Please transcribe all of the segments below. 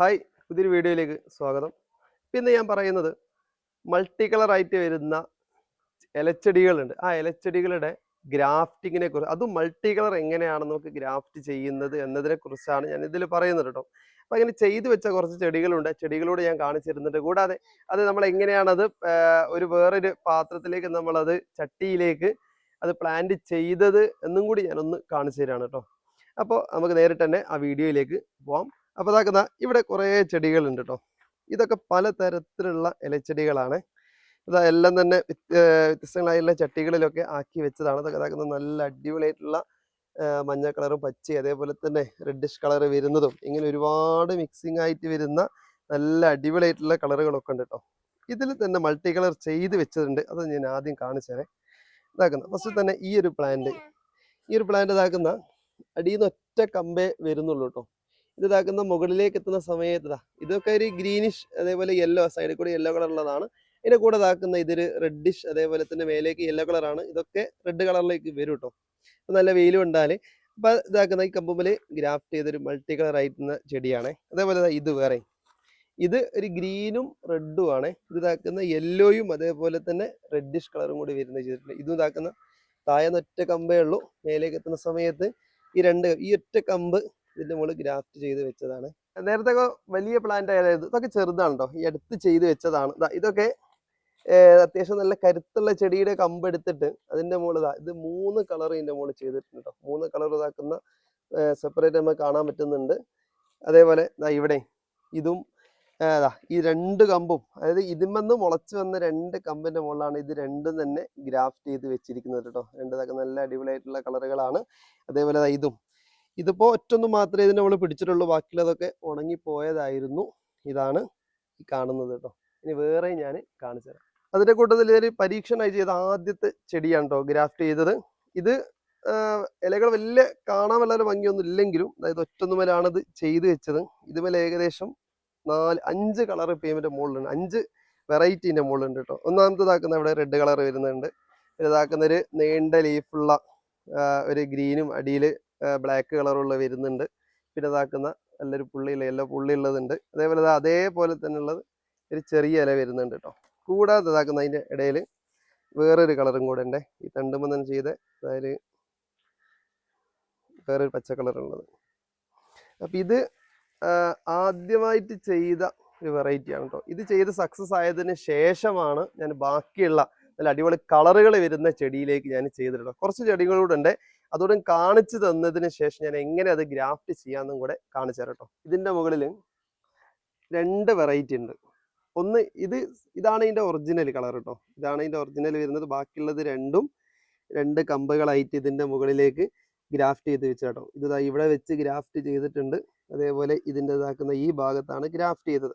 Hi പുതിയൊരു വീഡിയോയിലേക്ക് സ്വാഗതം. പിന്നെ ഞാൻ പറയുന്നത് മൾട്ടി കളറായിട്ട് വരുന്ന ഇലച്ചെടികളുണ്ട് ആ ഇലച്ചെടികളുടെ ഗ്രാഫ്റ്റിങ്ങിനെ കുറിച്ച്. അതും മൾട്ടി കളർ എങ്ങനെയാണ് നമുക്ക് ഗ്രാഫ്റ്റ് ചെയ്യുന്നത് എന്നതിനെ കുറിച്ചാണ് ഞാൻ ഇതിൽ പറയുന്നത് കേട്ടോ. അപ്പം അങ്ങനെ ചെയ്തു വെച്ച കുറച്ച് ചെടികളുണ്ട്. ചെടികളോട് ഞാൻ കാണിച്ചു തരുന്നുണ്ട്. കൂടാതെ അത് നമ്മൾ എങ്ങനെയാണത് ഒരു വേറൊരു പാത്രത്തിലേക്ക് നമ്മളത് ചട്ടിയിലേക്ക് അത് പ്ലാന്റ് ചെയ്തത് എന്നും കൂടി ഞാനൊന്ന് കാണിച്ചു തരാണ് കേട്ടോ. അപ്പോൾ നമുക്ക് നേരിട്ട് തന്നെ ആ വീഡിയോയിലേക്ക് പോവാം. അപ്പോൾ അതാക്കുന്ന ഇവിടെ കുറേ ചെടികളുണ്ട് കേട്ടോ ഇതൊക്കെ പലതരത്തിലുള്ള ഇലച്ചെടികളാണ്. ഇതാ എല്ലാം തന്നെ വ്യത്യസ്തങ്ങളായ ചട്ടികളിലൊക്കെ ആക്കി വെച്ചതാണ്. ഇതൊക്കെ അതാക്കുന്ന നല്ല അടിപൊളിയായിട്ടുള്ള മഞ്ഞ കളറും പച്ച അതേപോലെ തന്നെ റെഡിഷ് കളർ വരുന്നതും ഇങ്ങനെ ഒരുപാട് മിക്സിംഗ് ആയിട്ട് വരുന്ന നല്ല അടിപൊളിയായിട്ടുള്ള കളറുകളൊക്കെ ഉണ്ട് കേട്ടോ ഇതിൽ തന്നെ മൾട്ടി കളർ ചെയ്ത് വെച്ചതുണ്ട്. അത് ഞാൻ ആദ്യം കാണിച്ചേ ഇതാക്കുന്ന ഫസ്റ്റ് തന്നെ ഈ ഒരു പ്ലാന്റ് ഈ ഒരു പ്ലാന്റ് ഇതാക്കുന്ന അടിയിൽ നിന്ന് ഒറ്റ കമ്പേ വരുന്നുള്ളൂ കേട്ടോ ഇത് ഇതാക്കുന്ന മുകളിലേക്ക് എത്തുന്ന സമയത്ത് ഇതാ ഇതൊക്കെ ഒരു ഗ്രീനിഷ് അതേപോലെ യെല്ലോ സൈഡിൽ കൂടി യെല്ലോ കളർ ഉള്ളതാണ് ഇതിന്റെ കൂടെ ഇതാക്കുന്ന ഇതൊരു റെഡിഷ് അതേപോലെ തന്നെ മേലേക്ക് യെല്ലോ കളറാണ് ഇതൊക്കെ റെഡ് കളറിലേക്ക് വരും കേട്ടോ നല്ല വെയിലും ഉണ്ടാൽ അപ്പൊ ഇതാക്കുന്ന ഈ കമ്പുമ്പിൽ ഗ്രാഫ്റ്റ് ചെയ്തൊരു മൾട്ടി കളർ ആയിട്ടുന്ന ചെടിയാണ്. അതേപോലെ ഇത് വേറെ. ഇത് ഒരു ഗ്രീനും റെഡും ആണ്. ഇത് ഇതാക്കുന്ന യെല്ലോയും അതേപോലെ തന്നെ റെഡിഷ് കളറും കൂടി വരുന്ന ചെയ്തിട്ടുണ്ട്. ഇതും ഇതാക്കുന്ന താഴെ ഒറ്റ കമ്പേ ഉള്ളൂ. മേലേക്ക് എത്തുന്ന സമയത്ത് ഈ രണ്ട് ഈ ഒറ്റ കമ്പ് ഇതിന്റെ മുകളിൽ ഗ്രാഫ്റ്റ് ചെയ്ത് വെച്ചതാണ്. നേരത്തെ വലിയ പ്ലാന്റ് ആയത് ഇതൊക്കെ ചെറുതാണ് കേട്ടോ ഈ അടുത്ത് ചെയ്ത് വെച്ചതാണ്. ഇതൊക്കെ അത്യാവശ്യം നല്ല കരുത്തുള്ള ചെടിയുടെ കമ്പ് എടുത്തിട്ട് അതിന്റെ മുകളിൽ ഇത് മൂന്ന് കളർ ഇതിന്റെ മുകളിൽ ചെയ്തിട്ടുണ്ട്? മൂന്ന് കളർ ഇതാക്കുന്ന സെപ്പറേറ്റ് നമുക്ക് കാണാൻ പറ്റുന്നുണ്ട്. അതേപോലെ ഇവിടെ ഇതും അതാ ഈ രണ്ട് കമ്പും അതായത് ഇതിമെന്ന് മുളച്ചു വന്ന രണ്ട് കമ്പിന്റെ മുകളിലാണ് ഇത് രണ്ടും തന്നെ ഗ്രാഫ്റ്റ് ചെയ്ത് വെച്ചിരിക്കുന്നത് കേട്ടോ. രണ്ട് ഇതൊക്കെ നല്ല അടിപൊളിയായിട്ടുള്ള കളറുകളാണ് അതേപോലെ ഇതും. ഇതിപ്പോ ഒറ്റൊന്ന് മാത്രമേ ഇതിനെ നമ്മൾ പിടിച്ചിട്ടുള്ളൂ. ബാക്കിയുള്ളതൊക്കെ ഉണങ്ങിപ്പോയതായിരുന്നു ഇതാണ് ഈ കാണുന്നത് കേട്ടോ. ഇനി വേറെ ഞാൻ കാണിച്ചു തരാം. അതിന്റെ കൂട്ടത്തിൽ ഇതൊരു പരീക്ഷണമായി ചെയ്ത ആദ്യത്തെ ചെടിയാണ് കേട്ടോ ഗ്രാഫ്റ്റ് ചെയ്തത്. ഇത് ഇലകൾ വലിയ കാണാൻ വല്ലാതെ ഭംഗിയൊന്നും ഇല്ലെങ്കിലും അതായത് ഒറ്റൊന്നുമലാണ് ഇത് ചെയ്ത് വെച്ചത്. ഇതുപോലെ ഏകദേശം നാല് അഞ്ച് കളർ പേയ്മെന്റ് മുകളിലുണ്ട്. അഞ്ച് വെറൈറ്റീന്റെ മുകളിലുണ്ട് കേട്ടോ. ഒന്നാമത്തെ ഇതാക്കുന്ന ഇവിടെ റെഡ് കളർ വരുന്നുണ്ട്. ഇതാക്കുന്ന നീണ്ട ലീഫുള്ള ഒരു ഗ്രീനും അടിയിൽ ബ്ലാക്ക് കളറുള്ള വരുന്നുണ്ട്. പിന്നെ ഇതാക്കുന്ന നല്ലൊരു പുള്ളിയില്ല യെല്ലോ പുള്ളി ഉള്ളതുണ്ട് അതേപോലെ അതേപോലെ തന്നെ ഉള്ളത് ഒരു ചെറിയ ഇല വരുന്നുണ്ട് കേട്ടോ കൂടാതെ ഇതാക്കുന്ന അതിന്റെ ഇടയിൽ വേറൊരു കളറും കൂടെ ഉണ്ട് ഈ തണ്ടുമ്പോൾ തന്നെ ചെയ്ത അതായത് വേറൊരു പച്ച കളറുള്ളത് അപ്പം ഇത് ആദ്യമായിട്ട് ചെയ്ത ഒരു വെറൈറ്റി ആണ് കേട്ടോ ഇത് ചെയ്ത് സക്സസ് ആയതിന് ശേഷമാണ് ഞാൻ ബാക്കിയുള്ള നല്ല അടിപൊളി കളറുകൾ വരുന്ന ചെടിയിലേക്ക് ഞാൻ ചെയ്തിട്ടുള്ളത്. കുറച്ച് ചെടികളൂടെ ഉണ്ട് അതോടെ കാണിച്ചു തന്നതിന് ശേഷം ഞാൻ എങ്ങനെ അത് ഗ്രാഫ്റ്റ് ചെയ്യാമെന്നും കൂടെ കാണിച്ചു തരാം കേട്ടോ. ഇതിന്റെ മുകളിൽ രണ്ട് വെറൈറ്റി ഉണ്ട്. ഒന്ന് ഇത് ഇതാണ് ഇതിന്റെ ഒറിജിനൽ കളർ കേട്ടോ. ഇതാണ് ഇതിന്റെ ഒറിജിനൽ വരുന്നത്. ബാക്കിയുള്ളത് രണ്ടും രണ്ട് കമ്പുകളായിട്ട് ഇതിന്റെ മുകളിലേക്ക് ഗ്രാഫ്റ്റ് ചെയ്ത് വെച്ച കേട്ടോ. ഇത് ഇവിടെ വെച്ച് ഗ്രാഫ്റ്റ് ചെയ്തിട്ടുണ്ട്. അതേപോലെ ഇതിന്റെ ഇതാക്കുന്ന ഈ ഭാഗത്താണ് ഗ്രാഫ്റ്റ് ചെയ്തത്.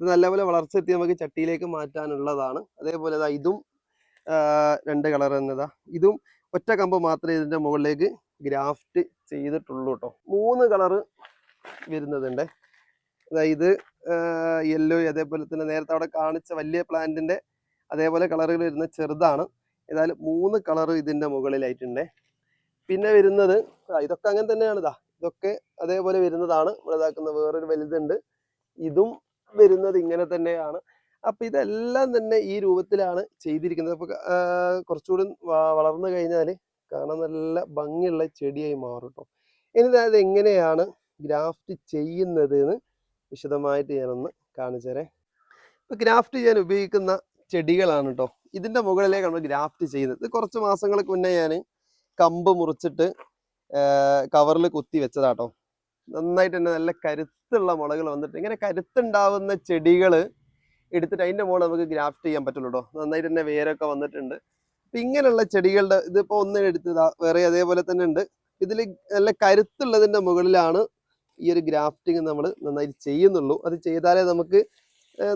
ഇത് നല്ലപോലെ വളർച്ച എത്തി നമുക്ക് ചട്ടിയിലേക്ക് മാറ്റാനുള്ളതാണ്. അതേപോലെ ഇതും രണ്ട് കളർ എന്നതാ ഇതും ഒറ്റ കമ്പ് മാത്രമേ ഇതിന്റെ മുകളിലേക്ക് ഗ്രാഫ്റ്റ് ചെയ്തിട്ടുള്ളൂ കേട്ടോ മൂന്ന് കളറ് വരുന്നതുണ്ട്. അതായത് യെല്ലോ അതേപോലെ തന്നെ നേരത്തെ അവിടെ കാണിച്ച വലിയ പ്ലാന്റിന്റെ അതേപോലെ കളറുകൾ വരുന്ന ചെറുതാണ്. ഏതായാലും മൂന്ന് കളറ് ഇതിന്റെ മുകളിലായിട്ടുണ്ട്. പിന്നെ വരുന്നത് ഇതൊക്കെ അങ്ങനെ തന്നെയാണ് ഇതാ ഇതൊക്കെ അതേപോലെ വരുന്നതാണ്. ഇതാക്കുന്ന വേറൊരു വലുതുണ്ട്. ഇതും വരുന്നത് ഇങ്ങനെ തന്നെയാണ്. അപ്പൊ ഇതെല്ലാം തന്നെ ഈ രൂപത്തിലാണ് ചെയ്തിരിക്കുന്നത്. അപ്പൊ കുറച്ചുകൂടി വളർന്നു കഴിഞ്ഞാൽ കാണാൻ നല്ല ഭംഗിയുള്ള ചെടിയായി മാറും കേട്ടോ ഇനി അത് എങ്ങനെയാണ് ഗ്രാഫ്റ്റ് ചെയ്യുന്നത് എന്ന് വിശദമായിട്ട് ഞാനൊന്ന് കാണിച്ചു തരാം. ഇപ്പൊ ഗ്രാഫ്റ്റ് ചെയ്യാൻ ഉപയോഗിക്കുന്ന ചെടികളാണ് കേട്ടോ ഇതിന്റെ മുകളിലേക്ക് നമ്മൾ ഗ്രാഫ്റ്റ് ചെയ്യുന്നത്. ഇത് കുറച്ച് മാസങ്ങൾക്ക് മുന്നേ ഞാൻ കമ്പ് മുറിച്ചിട്ട് കവറിൽ കുത്തി വെച്ചതാട്ടോ. നന്നായിട്ട് തന്നെ നല്ല കരുത്തുള്ള മുളകൾ വന്നിട്ട് ഇങ്ങനെ കരുത്തുണ്ടാവുന്ന ചെടികൾ എടുത്തിട്ട് അതിന്റെ മുകളിൽ നമുക്ക് ഗ്രാഫ്റ്റ് ചെയ്യാൻ പറ്റുള്ളൂ നന്നായിട്ട് തന്നെ വേരൊക്കെ വന്നിട്ടുണ്ട്. അപ്പം ഇങ്ങനെയുള്ള ചെടികളുടെ ഇതിപ്പോൾ ഒന്ന് എടുത്തതാ വേറെ അതേപോലെ തന്നെ ഉണ്ട്. ഇതിൽ നല്ല കരുത്തുള്ളതിന്റെ മുകളിലാണ് ഈ ഒരു ഗ്രാഫ്റ്റിംഗ് നമ്മൾ നന്നായിട്ട് ചെയ്യുന്നുള്ളൂ. അത് ചെയ്താലേ നമുക്ക്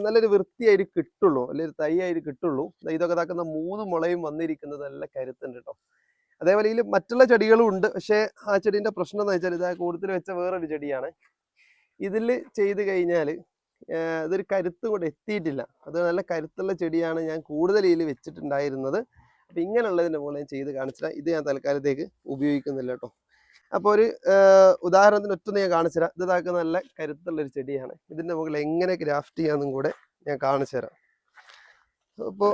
നല്ലൊരു വൃത്തിയായിട്ട് കിട്ടുള്ളൂ. അല്ലെങ്കിൽ തൈയായിട്ട് കിട്ടുള്ളൂ. ഇതൊക്കെ താക്കുന്ന മൂന്ന് മുളയും വന്നിരിക്കുന്നത് നല്ല കരുത്തുണ്ട് കേട്ടോ അതേപോലെ ഇതിൽ മറ്റുള്ള ചെടികളും ഉണ്ട്. പക്ഷേ ആ ചെടീന്റെ പ്രശ്നം എന്ന് വെച്ചാൽ ഇതാ കൂടുതൽ വെച്ച വേറൊരു ചെടിയാണ്. ഇതിൽ ചെയ്ത് കഴിഞ്ഞാൽ ഇതൊരു കരുത്ത് കൂടെ എത്തിയിട്ടില്ല. അത് നല്ല കരുത്തുള്ള ചെടിയാണ് ഞാൻ കൂടുതൽ ഇതിൽ വെച്ചിട്ടുണ്ടായിരുന്നത്. അപ്പം ഇങ്ങനെയുള്ളതിന്റെ മുകളിൽ ഞാൻ ചെയ്ത് കാണിച്ചാൽ ഇത് ഞാൻ തൽക്കാലത്തേക്ക് ഉപയോഗിക്കുന്നില്ല കേട്ടോ. അപ്പോൾ ഒരു ഉദാഹരണത്തിന് ഒറ്റ ഞാൻ കാണിച്ചു തരാം ഇത് ഇതാക്കുന്ന നല്ല കരുത്തുള്ള ഒരു ചെടിയാണ്. ഇതിന്റെ മുകളിൽ എങ്ങനെ ഗ്രാഫ്റ്റ് ചെയ്യാമെന്നും കൂടെ ഞാൻ കാണിച്ചു തരാം അപ്പോൾ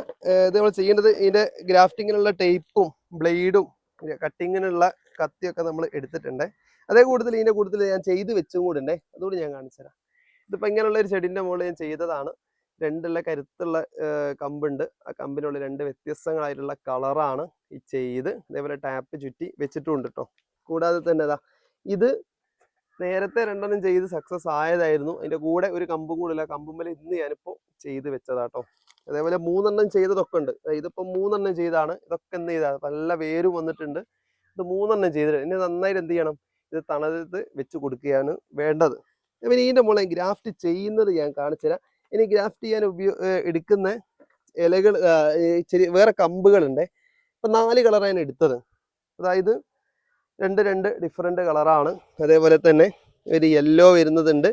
ഇത് നമ്മൾ ചെയ്യേണ്ടത് ഇതിന്റെ ഗ്രാഫ്റ്റിങ്ങിനുള്ള ടേപ്പും ബ്ലേഡും കട്ടിങ്ങിനുള്ള കത്തിയൊക്കെ നമ്മൾ എടുത്തിട്ടുണ്ട്. അതേ കൂടുതൽ ഇതിന്റെ കൂടുതൽ ഞാൻ ചെയ്ത് വെച്ചും കൂടെ ഉണ്ടേ. അതുകൂടി ഞാൻ കാണിച്ചു തരാം ഇതിപ്പോ ഇങ്ങനെയുള്ള ഒരു ചെടിന്റെ മുകളിൽ ഞാൻ ചെയ്തതാണ്. രണ്ടുള്ള കരുത്തുള്ള കമ്പുണ്ട്. ആ കമ്പിനുള്ള രണ്ട് വ്യത്യസ്തങ്ങളായിട്ടുള്ള കളറാണ് ഈ ചെയ്ത് ഇതേപോലെ ടാപ്പ് ചുറ്റി വെച്ചിട്ടുണ്ട് കേട്ടോ കൂടാതെ തന്നെ ഇതാ ഇത് നേരത്തെ രണ്ടെണ്ണം ചെയ്ത് സക്സസ് ആയതായിരുന്നു. അതിന്റെ കൂടെ ഒരു കമ്പും കൂടെ ഇല്ല. കമ്പുമ്മൽ ഇന്ന് ഞാനിപ്പോ ചെയ്ത് വെച്ചതാട്ടോ അതേപോലെ മൂന്നെണ്ണം ചെയ്തതൊക്കെ ഉണ്ട്. ദാ ഇതിപ്പോ മൂന്നെണ്ണം ചെയ്താണ്. ഇതൊക്കെ എന്ത് ചെയ്താ? നല്ല വേരും വന്നിട്ടുണ്ട്. ഇത് മൂന്നെണ്ണം ചെയ്തിട്ടുണ്ട് ഇനി നന്നായിട്ട് എന്ത് ചെയ്യണം? ഇത് തണലത്ത് വെച്ച് കൊടുക്കുകയാണ് വേണ്ടത്. പിന്നെ ഇതിന്റെ മുകളിൽ ഗ്രാഫ്റ്റ് ചെയ്യുന്നത് ഞാൻ കാണിച്ചു തരാം. ഇനി ഗ്രാഫ്റ്റ് ചെയ്യാൻ ഉപയോ എടുക്കുന്ന ഇലകൾ ചെറിയ വേറെ കമ്പുകളുണ്ട്. ഇപ്പം നാല് കളറാണ് എടുത്തത്. അതായത് രണ്ട് രണ്ട് ഡിഫറെന്റ് കളറാണ്. അതേപോലെ തന്നെ ഒരു യെല്ലോ വരുന്നതുണ്ട്.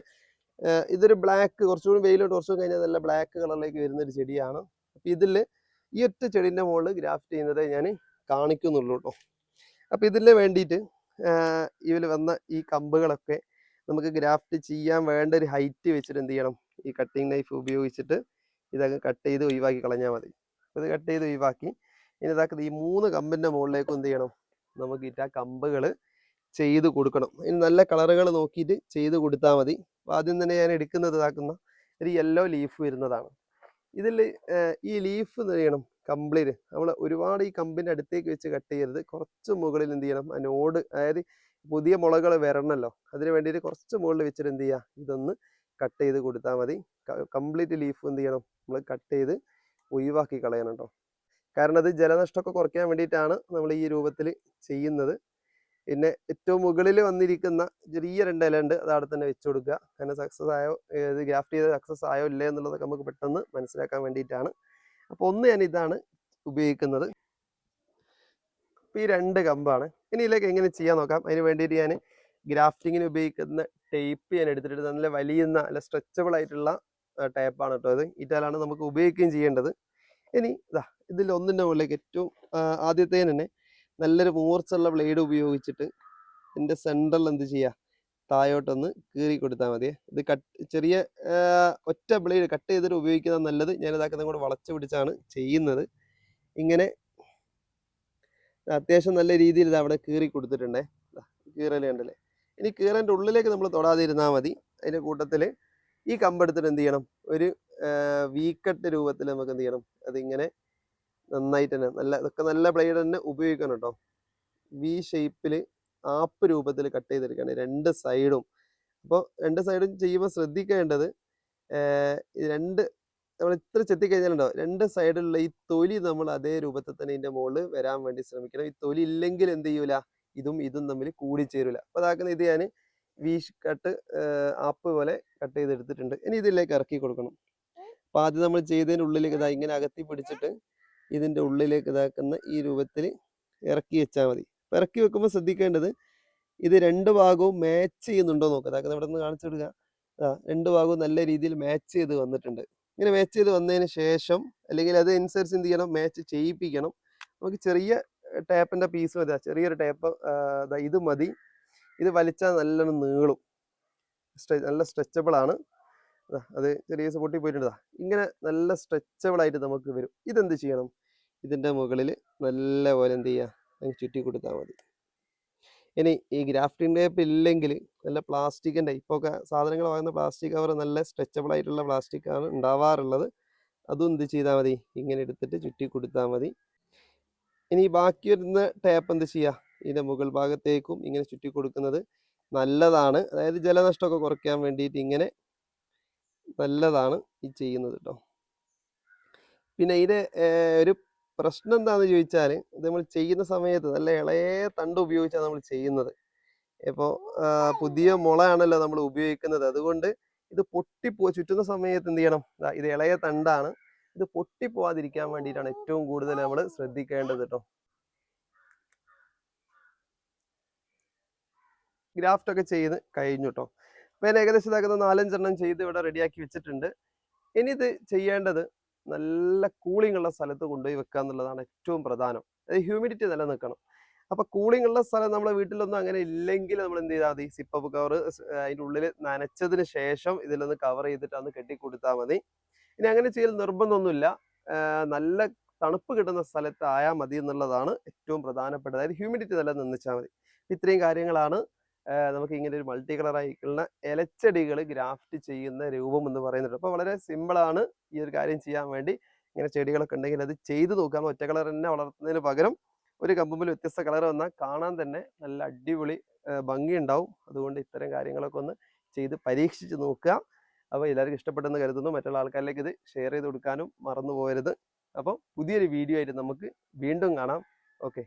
ഇതൊരു ബ്ലാക്ക് കുറച്ചുകൂടി വെയിലോട്ട് കുറച്ചും കഴിഞ്ഞാൽ നല്ല ബ്ലാക്ക് കളറിലേക്ക് വരുന്ന ഒരു ചെടിയാണ്. അപ്പം ഇതിൽ ഈ ഒറ്റ ചെടീന്റെ മുകളിൽ ഗ്രാഫ്റ്റ് ചെയ്യുന്നതേ ഞാൻ കാണിക്കുന്നുള്ളൂ കേട്ടോ. അപ്പം ഇതിന് വേണ്ടിയിട്ട് ഇതിൽ വന്ന ഈ കമ്പുകളൊക്കെ നമുക്ക് ഗ്രാഫ്റ്റ് ചെയ്യാൻ വേണ്ട ഒരു ഹൈറ്റ് വെച്ചിട്ട് എന്ത് ചെയ്യണം? ഈ കട്ടിങ് നൈഫ് ഉപയോഗിച്ചിട്ട് ഇതങ്ങ് കട്ട് ചെയ്ത് ഒഴിവാക്കി കളഞ്ഞാൽ മതി. ഇത് കട്ട് ചെയ്ത് ഒഴിവാക്കി ഇനി ഇതാക്കുന്നത് ഈ മൂന്ന് കമ്പിന്റെ മുകളിലേക്ക് എന്ത് ചെയ്യണം? നമുക്ക് ഇറ്റ് കമ്പുകൾ ചെയ്ത് കൊടുക്കണം. ഇനി നല്ല കളറുകൾ നോക്കിയിട്ട് ചെയ്ത് കൊടുത്താൽ മതി. ആദ്യം തന്നെ ഞാൻ എടുക്കുന്നത് ഇതാക്കുന്ന ഒരു യെല്ലോ ലീഫ് വരുന്നതാണ്. ഇതിൽ ഈ ലീഫ് എന്ത് ചെയ്യണം കംപ്ലീറ്റ് നമ്മൾ ഒരുപാട് ഈ കമ്പിന്റെ അടുത്തേക്ക് വെച്ച് കട്ട് ചെയ്യരുത്. കുറച്ച് മുകളിൽ എന്ത് ചെയ്യണം? ആ നോഡ് അതായത് പുതിയ മുളകൾ വരണമല്ലോ അതിന് വേണ്ടിയിട്ട് കുറച്ച് മുകളിൽ വെച്ചിട്ട് എന്ത് ചെയ്യുക? ഇതൊന്ന് കട്ട് ചെയ്ത് കൊടുത്താൽ മതി. കംപ്ലീറ്റ് ലീഫ് എന്ത് ചെയ്യണം? നമ്മൾ കട്ട് ചെയ്ത് ഒഴിവാക്കി കളയണം കേട്ടോ കാരണം അത് ജലനഷ്ടമൊക്കെ കുറയ്ക്കാൻ വേണ്ടിയിട്ടാണ് നമ്മൾ ഈ രൂപത്തിൽ ചെയ്യുന്നത്. പിന്നെ ഏറ്റവും മുകളിൽ വന്നിരിക്കുന്ന ചെറിയ രണ്ട് ഇല ഉണ്ട് അത് അവിടെ തന്നെ വെച്ച് കൊടുക്കുക. അങ്ങനെ സക്സസ് ആയോ ഇത് ഗ്രാഫ്റ്റ് ചെയ്ത് സക്സസ് ആയോ ഇല്ലേ എന്നുള്ളതൊക്കെ നമുക്ക് പെട്ടെന്ന് മനസ്സിലാക്കാൻ വേണ്ടിയിട്ടാണ്. അപ്പോൾ ഒന്ന് ഞാൻ ഇതാണ് ഉപയോഗിക്കുന്നത്. ഈ രണ്ട് കമ്പാണ്. ഇനി ഇതിലേക്ക് എങ്ങനെ ചെയ്യാൻ നോക്കാം? അതിന് വേണ്ടിയിട്ട് ഞാൻ ഗ്രാഫ്റ്റിങ്ങിന് ഉപയോഗിക്കുന്ന ടേപ്പ് ഞാൻ എടുത്തിട്ടുണ്ട്. നല്ല വലിയ നല്ല സ്ട്രെച്ചബിൾ ആയിട്ടുള്ള ടേപ്പാണ് കേട്ടോ അത് ഇറ്റാലാണ് നമുക്ക് ഉപയോഗിക്കുകയും ചെയ്യേണ്ടത്. ഇനി ഇതാ ഇതിൽ ഒന്നിന്റെ മുകളിലേക്ക് ഏറ്റവും ആദ്യത്തെ തന്നെ നല്ലൊരു മൂർച്ചുള്ള ബ്ലേഡ് ഉപയോഗിച്ചിട്ട് ഇതിന്റെ സെന്ററിൽ എന്ത് ചെയ്യുക താഴോട്ടൊന്ന് കീറി കൊടുത്താൽ മതി. ഇത് കട്ട് ചെറിയ ഒറ്റ ബ്ലേഡ് കട്ട് ചെയ്തിട്ട് ഉപയോഗിക്കുന്നത് നല്ലത് ഞാൻ ഇതാക്കുന്നത് കൂടെ വളച്ചു പിടിച്ചാണ് ചെയ്യുന്നത്. ഇങ്ങനെ അത്യാവശ്യം നല്ല രീതിയിൽ ഇത് അവിടെ കീറി കൊടുത്തിട്ടുണ്ടേ. കണ്ടല്ലേ? ഇനി കീറന്റെ ഉള്ളിലേക്ക് നമ്മൾ തൊടാതെ ഇരുന്നാൽ മതി. അതിന്റെ കൂട്ടത്തിൽ ഈ കമ്പെടുത്തിട്ട് എന്ത് ചെയ്യണം? ഒരു വീക്കട്ട് രൂപത്തിൽ നമുക്ക് എന്ത് ചെയ്യണം? അതിങ്ങനെ നന്നായിട്ട് തന്നെ നല്ല ഇതൊക്കെ നല്ല ബ്ലേഡ് തന്നെ ഉപയോഗിക്കണം കേട്ടോ. വി ഷേപ്പിൽ ആപ്പ് രൂപത്തിൽ കട്ട് ചെയ്തെടുക്കുകയാണ് രണ്ട് സൈഡും അപ്പോൾ രണ്ട് സൈഡും ചെയ്യുമ്പോൾ ശ്രദ്ധിക്കേണ്ടത് രണ്ട് നമ്മൾ ഇത്ര ചെത്തി കഴിഞ്ഞാലുണ്ടോ രണ്ട് സൈഡിലുള്ള ഈ തൊലി നമ്മൾ അതേ രൂപത്തിൽ തന്നെ ഇതിന്റെ മുകളിൽ വരാൻ വേണ്ടി ശ്രമിക്കണം. ഈ തൊലി ഇല്ലെങ്കിൽ എന്ത് ചെയ്യൂല? ഇതും ഇതും തമ്മിൽ കൂടിച്ചേരൂല. അപ്പൊ അതാക്കുന്ന ഇത് ഞാൻ വി കട്ട് ആപ്പ് പോലെ കട്ട് ചെയ്തെടുത്തിട്ടുണ്ട്. ഇനി ഇതിലേക്ക് ഇറക്കി കൊടുക്കണം. അപ്പൊ ആദ്യം നമ്മൾ ചെയ്തതിന്റെ ഉള്ളിലേക്ക് ഇതാ ഇങ്ങനെ അകത്തി പിടിച്ചിട്ട് ഇതിന്റെ ഉള്ളിലേക്ക് ഇതാക്കുന്ന ഈ രൂപത്തിൽ ഇറക്കി വെച്ചാൽ മതി. അപ്പൊ ഇറക്കി വെക്കുമ്പോൾ ശ്രദ്ധിക്കേണ്ടത് ഇത് രണ്ട് ഭാഗവും മാച്ച് ചെയ്യുന്നുണ്ടോ നോക്കുക അതാക്കുന്ന ഇവിടെ നിന്ന് കാണിച്ചു ആ രണ്ട് ഭാഗവും നല്ല രീതിയിൽ മാച്ച് ചെയ്ത് വന്നിട്ടുണ്ട്. ഇങ്ങനെ മാച്ച് ചെയ്ത് വന്നതിന് ശേഷം അല്ലെങ്കിൽ അതനുസരിച്ച് എന്ത് ചെയ്യണം? മാച്ച് ചെയ്യിപ്പിക്കണം. നമുക്ക് ചെറിയ ടേപ്പിന്റെ പീസ് മതി. ചെറിയൊരു ടേപ്പ് ഇത് മതി. ഇത് വലിച്ചാൽ നല്ലോണം നീളും. സ്ട്രെ- നല്ല സ്ട്രെച്ചബിൾ ആണ്. അത് ചെറിയ ദിവസം പൊട്ടി പോയിട്ടുണ്ട്. ഇങ്ങനെ നല്ല സ്ട്രെച്ചബിൾ ആയിട്ട് നമുക്ക് വരും. ഇതെന്ത് ചെയ്യണം? ഇതിന്റെ മുകളിൽ നല്ല പോലെ എന്ത് ചെയ്യുക? ചുറ്റി കൊടുത്താൽ മതി. ഇനി ഈ ഗ്രാഫ്റ്റിംഗ് ടേപ്പ് ഇല്ലെങ്കിൽ നല്ല പ്ലാസ്റ്റിക്കിന്റെ ഇപ്പോൾ ഒക്കെ സാധനങ്ങൾ വാങ്ങുന്ന പ്ലാസ്റ്റിക് കവർ നല്ല സ്ട്രെച്ചബിൾ ആയിട്ടുള്ള പ്ലാസ്റ്റിക് ആണ് ഉണ്ടാവാറുള്ളത്. അതും എന്ത് ചെയ്താൽ മതി? ഇങ്ങനെ എടുത്തിട്ട് ചുറ്റി കൊടുത്താൽ മതി. ഇനി ബാക്കി വരുന്ന ടേപ്പ് എന്ത് ചെയ്യുക ഇതിന്റെ മുകൾ ഭാഗത്തേക്കും ഇങ്ങനെ ചുറ്റി കൊടുക്കുന്നത് നല്ലതാണ്. അതായത് ജലനഷ്ടമൊക്കെ കുറയ്ക്കാൻ വേണ്ടിയിട്ട് ഇങ്ങനെ നല്ലതാണ് ഈ ചെയ്യുന്നത് കേട്ടോ പിന്നെ ഇത് ഒരു പ്രശ്നം എന്താണെന്ന് ചോദിച്ചാൽ ഇത് നമ്മൾ ചെയ്യുന്ന സമയത്ത് നല്ല ഇളയ തണ്ട് ഉപയോഗിച്ചാണ് നമ്മൾ ചെയ്യുന്നത്. ഇപ്പോൾ പുതിയ മുളയാണല്ലോ നമ്മൾ ഉപയോഗിക്കുന്നത്. അതുകൊണ്ട് ഇത് പൊട്ടിപ്പോ ചുറ്റുന്ന സമയത്ത് എന്ത് ചെയ്യണം? ഇത് ഇളയ തണ്ടാണ്. ഇത് പൊട്ടിപ്പോവാതിരിക്കാൻ വേണ്ടിയിട്ടാണ് ഏറ്റവും കൂടുതൽ നമ്മൾ ശ്രദ്ധിക്കേണ്ടത് കേട്ടോ ഗ്രാഫ്റ്റ് ഒക്കെ ചെയ്ത് കഴിഞ്ഞു കേട്ടോ അപ്പം ഞാൻ ഏകദേശം ഇതാക്കുന്ന നാലഞ്ചെണ്ണം ചെയ്ത് ഇവിടെ റെഡിയാക്കി വെച്ചിട്ടുണ്ട്. ഇനി ഇത് ചെയ്യേണ്ടത് നല്ല കൂളിംഗ് ഉള്ള സ്ഥലത്ത് കൊണ്ടുപോയി വെക്കുക എന്നുള്ളതാണ് ഏറ്റവും പ്രധാനം. അതായത് ഹ്യൂമിഡിറ്റി നിലനിൽക്കണം. അപ്പൊ കൂളിംഗ് ഉള്ള സ്ഥലം നമ്മുടെ വീട്ടിലൊന്നും അങ്ങനെ ഇല്ലെങ്കിൽ നമ്മൾ എന്ത് ചെയ്താൽ മതി. സിപ്പപ്പ് കവർ അതിന്റെ ഉള്ളിൽ നനച്ചതിന് ശേഷം ഇതിലൊന്ന് കവർ ചെയ്തിട്ട് അന്ന് കെട്ടി കൊടുത്താൽ മതി. ഇനി അങ്ങനെ ചെയ്യൽ നിർബന്ധമൊന്നുമില്ല. നല്ല തണുപ്പ് കിട്ടുന്ന സ്ഥലത്ത് ആയാൽ മതി എന്നുള്ളതാണ് ഏറ്റവും പ്രധാനപ്പെട്ടത്. അതായത് ഹ്യൂമിഡിറ്റി നല്ല നിന്നിച്ചാൽ മതി. ഇത്രയും കാര്യങ്ങളാണ്. നമുക്ക് ഇങ്ങനെ ഒരു മൾട്ടി കളർ ആയിട്ടുള്ള ഇലച്ചെടികൾ ഗ്രാഫ്റ്റ് ചെയ്യുന്ന രൂപം എന്ന് പറയുന്നത് അപ്പോൾ വളരെ സിമ്പിളാണ് ഈ ഒരു കാര്യം ചെയ്യാൻ വേണ്ടി. ഇങ്ങനെ ചെടികളൊക്കെ ഉണ്ടെങ്കിൽ അത് ചെയ്ത് നോക്കാം. ഒറ്റ കളർ തന്നെ വളർത്തുന്നതിന് പകരം ഒരു കമ്പുമ്പിൽ വ്യത്യസ്ത കളർ വന്നാൽ കാണാൻ തന്നെ നല്ല അടിപൊളി ഭംഗി ഉണ്ടാവും അതുകൊണ്ട് ഇത്തരം കാര്യങ്ങളൊക്കെ ഒന്ന് ചെയ്ത് പരീക്ഷിച്ച് നോക്കുക. അപ്പോൾ എല്ലാവർക്കും ഇഷ്ടപ്പെട്ടെന്ന് കരുതുന്നു. മറ്റുള്ള ആൾക്കാരിലേക്ക് ഇത് ഷെയർ ചെയ്ത് കൊടുക്കാനും മറന്നു പോകരുത് അപ്പോൾ പുതിയൊരു വീഡിയോ ആയിട്ട് നമുക്ക് വീണ്ടും കാണാം. ഓക്കെ